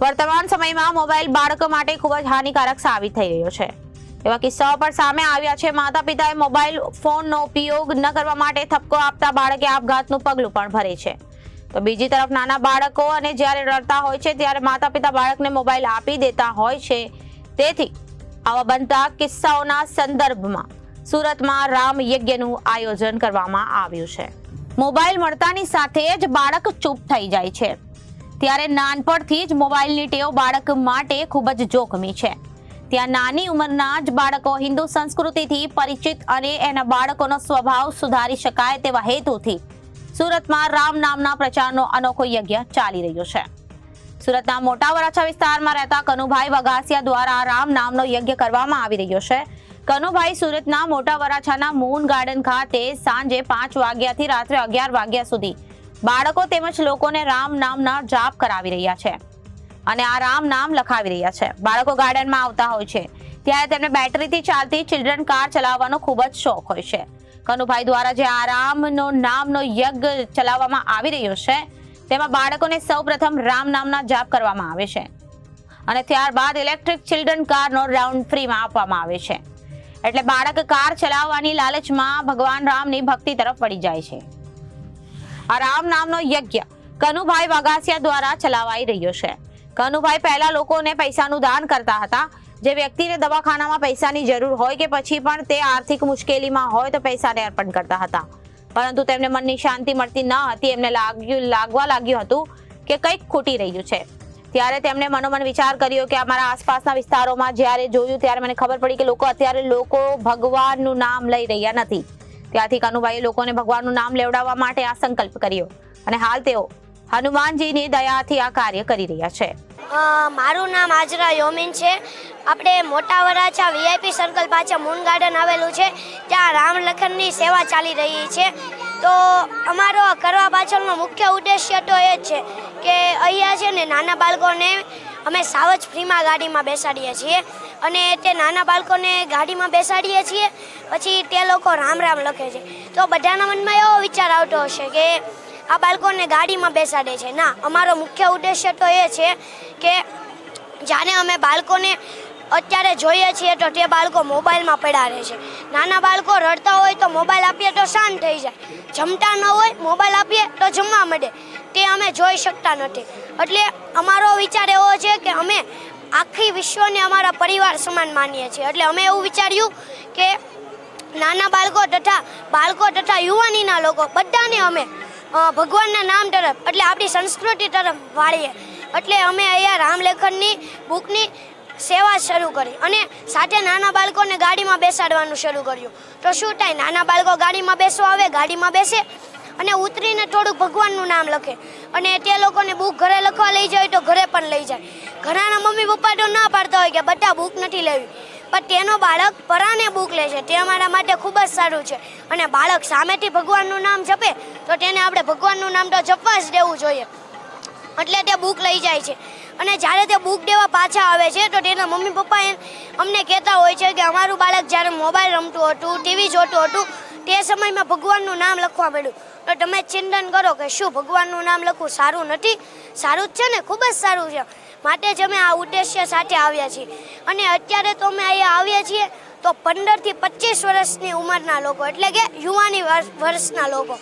વર્તમાન સમયમાં મોબાઈલ બાળકો માટે ખૂબ જ હાનિકારક સાબિત થઈ રહ્યો છે. એવા કિસ્સાઓ પણ સામે આવ્યા છે. માતા પિતાએ મોબાઈલ ફોનનો ઉપયોગ ન કરવા માટે થપકો આપતા બાળકે આપઘાતનું પગલું પણ ભરે છે. તો બીજી તરફ નાના બાળકો અને જ્યારે રડતા હોય છે, ત્યારે માતા પિતા બાળકને મોબાઈલ આપી દેતા હોય છે. તેથી આવા બનતા કિસ્સાઓના સંદર્ભમાં સુરતમાં રામ યજ્ઞનું આયોજન કરવામાં આવ્યું છે. મોબાઈલ મળતાની સાથે જ બાળક ચૂપ થઈ જાય છે. ત્યારે નાનપણથી જ મોબાઈલની ટેવ બાળક માટે ખૂબ જ જોખમી છે. ત્યાં નાની ઉંમરના જ બાળકો હિન્દુ સંસ્કૃતિથી પરિચિત અને એના બાળકોનો સ્વભાવ સુધારી શકાય તેવા હેતુથી સુરતમાં રામ નામના પ્રચારનો અનોખો યજ્ઞ ચાલી રહ્યો છે. સુરતના મોટા વરાછા વિસ્તારમાં રહેતા કનુભાઈ વગાસિયા દ્વારા રામ નામનો યજ્ઞ કરવામાં આવી રહ્યો છે. કનુભાઈ સુરતના મોટા વરાછાના મૂન ગાર્ડન ખાતે સાંજે પાંચ વાગ્યાથી રાત્રે અગિયાર વાગ્યા સુધી બાળકો તેમજ લોકોને રામ નામના જાપ કરાવી રહ્યા છે. અને આ રામ નામ લખાવી રહ્યા છે. બાળકો ગાર્ડનમાં આવતા હોય છે. ત્યારે તેમને બેટરીથી ચાલતી ચિલ્ડ્રન કાર ચલાવવાનો ખૂબ જ શોખ હોય છે. કનુભાઈ દ્વારા જે આ રામનો નામનો યજ્ઞ ચલાવવામાં આવી રહ્યો છે, તેમાં બાળકોને સૌપ્રથમ રામ નામના જાપ કરવામાં આવે છે. અને ત્યારબાદ ઇલેક્ટ્રિક ચિલ્ડ્રન કારનો રાઉન્ડ ફ્રીમાં આપવામાં આવે છે. એટલે બાળક કાર ચલાવવાની લાલચમાં ભગવાન રામની ભક્તિ તરફ વળી જાય છે. આ રામ નામનો યજ્ઞ કનુભાઈ વાગાસિયા દ્વારા ચલાવાઈ રહ્યો છે. કનુભાઈ પહેલા લોકોને પૈસાનું દાન કરતા હતા. જે વ્યક્તિને દવાખાનામાં પૈસાની જરૂર હોય કે પછી પણ તે આર્થિક મુશ્કેલીમાં હોય તો પૈસાને અર્પણ કરતા હતા. પરંતુ તેમને મનની શાંતિ મળતી ન હતી. એમને લાગ્યું, લાગવા લાગ્યું હતું કે કંઈક ખૂટી રહ્યું છે. ત્યારે તેમણે મનોમન વિચાર કર્યો કે અમારા આસપાસના વિસ્તારોમાં જ્યારે જોયું ત્યારે મને ખબર પડી કે લોકો અત્યારે લોકો ભગવાનનું નામ લઈ રહ્યા નથી. ત્યાંથી કનુભાઈએ લોકોને ભગવાનનું નામ લેવડાવવા માટે આ સંકલ્પ કર્યો અને હાલ તેઓ હનુમાનજીની દયાથી આ કાર્ય કરી રહ્યા છે. મારું નામ આજરા યોમિન છે. આપણે મોટા વરાછા વીઆઈપી સર્કલ પાછળ મૂન ગાર્ડન આવેલું છે. ત્યાં રામ લખનની સેવા ચાલી રહી છે. તો અમારો કરવા પાછળનો મુખ્ય ઉદ્દેશ્ય તો એ જ છે કે અહીંયા છે ને નાના બાળકોને અમે સાવજ ફ્રીમાં ગાડીમાં બેસાડીએ છીએ અને તે નાના બાળકોને ગાડીમાં બેસાડીએ છીએ. પછી તે લોકો રામ રામ લખે છે. તો બધાના મનમાં એવો વિચાર આવતો હશે કે આ બાળકોને ગાડીમાં બેસાડે છે. ના, અમારો મુખ્ય ઉદ્દેશ્ય તો એ છે કે જાણે અમે બાળકોને અત્યારે જોઈએ છીએ તો તે બાળકો મોબાઈલમાં પડ્યા રહે છે. નાના બાળકો રડતા હોય તો મોબાઈલ આપીએ તો શાંત થઈ જાય. જમતા ન હોય, મોબાઈલ આપીએ તો જમવા મળે તે અમે જોઈ શકતા નથી. એટલે અમારો વિચાર એવો છે કે અમે આખી વિશ્વને અમારા પરિવાર સમાન માનીએ છીએ. એટલે અમે એવું વિચાર્યું કે નાના બાળકો તથા બાળકો તથા યુવાનીના લોકો બધાને અમે ભગવાનના નામ તરફ, એટલે આપણી સંસ્કૃતિ તરફ વાળીએ. એટલે અમે અહીંયા રામલેખનની બુકની સેવા શરૂ કરી અને સાથે નાના બાળકોને ગાડીમાં બેસાડવાનું શરૂ કર્યું. તો શું થાય? નાના બાળકો ગાડીમાં બેસવા આવે, ગાડીમાં બેસે અને ઉતરીને થોડુંક ભગવાનનું નામ લખે. અને તે લોકોને બુક ઘરે લખવા લઈ જાય તો ઘરે પણ લઈ જાય. ઘણાના મમ્મી પપ્પા તો ના પાડતા હોય કે બધા બુક નથી લેવી. પણ તેનો બાળક પરાને બુક લે છે. તે અમારા માટે ખૂબ જ સારું છે. અને બાળક સામેથી ભગવાનનું નામ જપે તો તેને આપણે ભગવાનનું નામ તો જપવા જ દેવું જોઈએ. એટલે તે બુક લઈ જાય છે. અને જ્યારે તે બુક દેવા પાછા આવે છે તો તેના મમ્મી પપ્પા અમને કહેતા હોય છે કે અમારું બાળક જ્યારે મોબાઈલ રમતું હતું, ટીવી જોતું હતું, તે સમયમાં ભગવાનનું નામ લખવા માંડ્યું. તો તમે ચિંતન કરો કે શું ભગવાનનું નામ લખવું સારું નથી? સારું જ છે ને? ખૂબ જ સારું છે. માટે જ અમે આ ઉદ્દેશ્ય સાથે આવ્યા છીએ. અને અત્યારે તો અમે અહીંયા આવ્યા છીએ તો પંદરથી પચીસ વર્ષની ઉંમરના લોકો, એટલે કે યુવાની વર્ષના લોકો.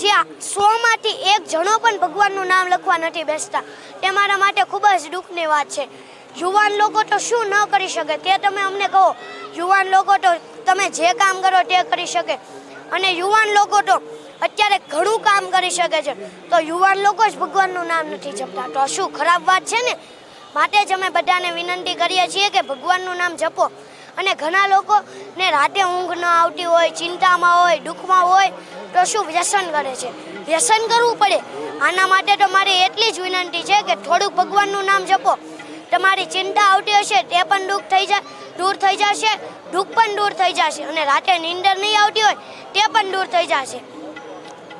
જ્યાં સોમાંથી એક જણો પણ ભગવાનનું નામ લખવા નથી બેસતા. તે મારા માટે ખૂબ જ દુઃખની વાત છે. યુવાન લોકો તો શું ન કરી શકે? તે તમે અમને કહો. યુવાન લોકો તો તમે જે કામ કરો તે કરી શકે. અને યુવાન લોકો તો અત્યારે ઘણું કામ કરી શકે છે. તો યુવાન લોકો જ ભગવાનનું નામ નથી જપતા. તો શું ખરાબ વાત છે ને? માટે જ અમે બધાને વિનંતી કરીએ છીએ કે ભગવાનનું નામ જપો. અને ઘણા લોકોને રાતે ઊંઘ ન આવતી હોય, ચિંતામાં હોય, દુઃખમાં હોય, તો શું વ્યસન કરે છે? વ્યસન કરવું પડે. આના માટે તો મારી એટલી જ વિનંતી છે કે થોડુંક ભગવાનનું નામ જપો. તમારી ચિંતા આવતી હશે, તે પણ દુઃખ થઈ જાય દૂર થઈ જશે. દુઃખ પણ દૂર થઈ જશે અને રાતે નીંદર નહીં આવતી હોય તે પણ દૂર થઈ જશે.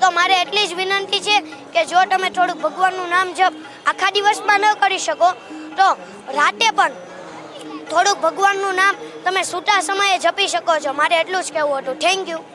તો મારે એટલી જ વિનંતી છે કે જો તમે થોડુંક ભગવાનનું નામ જપ આખા દિવસમાં ન કરી શકો, તો રાતે પણ થોડુંક ભગવાનનું નામ તમે સૂતા સમયે જપી શકો છો. મારે એટલું જ કહેવું હતું. Thank you